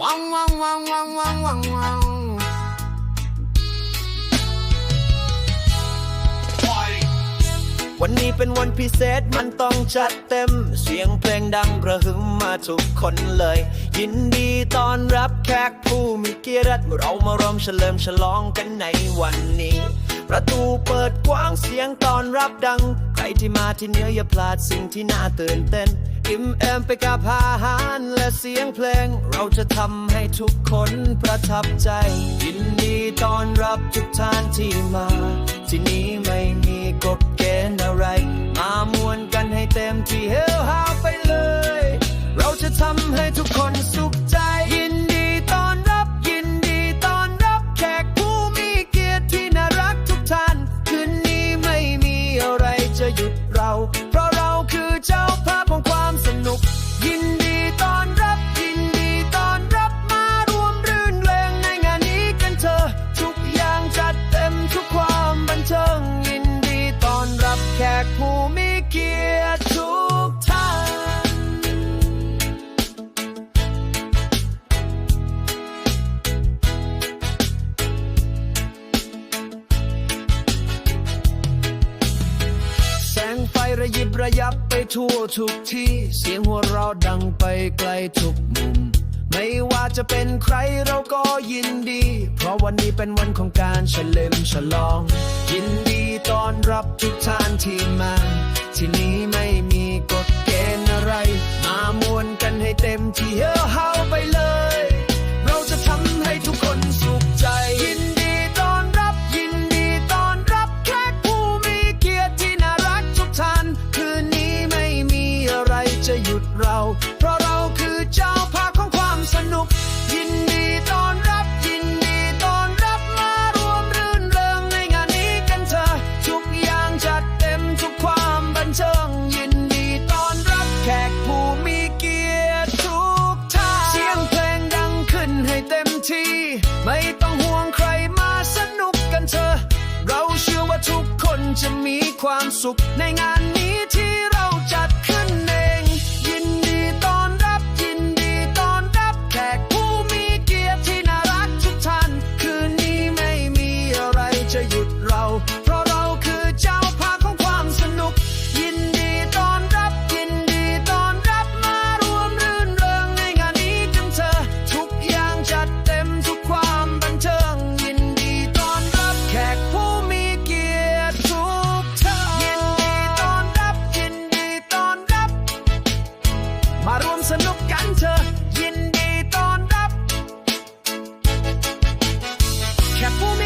วังวังวังวังวังวังวังวันนี้เป็นวันพิเศษมันต้องจัดเต็ม เสียงเพลงดังกระหึ่ม ทุกคนเลย ยินดีต้อนรับแขกผู้มีเกียรติเรามารวมเฉลิมฉลองกันในวันนี้ ประตูเปิดกว้างเสียงต้อนรับดัง ใครที่มาที่นี่อย่าพลาดสิ่งที่น่าตื่นเต้นอิ่มเอมไปกับอาหารและเสียงเพลง เราจะทำให้ทุกคนประทับใจ ยินดีต้อนรับทุกท่านที่มา ที่นี้ ใระยิบระยับไปทั่วทุกที่ เสียงหัวเราะดังไปไกลทุกมุม ไม่ว่าจะเป็นใครเราก็ยินดี เพราะวันนี้เป็นวันของการเฉลิมฉลอง ยินดีต้อนรับทุกท่านที่มา ที่นี้ไม่มีกฎเกณฑ์อะไร มามวนกันให้เต็มที่เฮาเฮาไปเลย เพราะเราคือเจ้าภาพของความสนุก ยินดีต้อนรับยินดีต้อนรับมารวมรื่นเริงในงานนี้กันเถอะทุกอย่างจัดเต็มทุกความบันเทิงยินดีต้อนรับแขกผู้มีเกียรติทุกท่านเสียงเพลงดังขึ้นให้เต็มที่ ไม่ต้องห่วงใครมาสนุกกันเถอะเราเชื่อว่าทุกคนจะมีความสุขในงาน มาร่วมสนุกกันเถอะยินดีต้อนรับแค่ผู้มี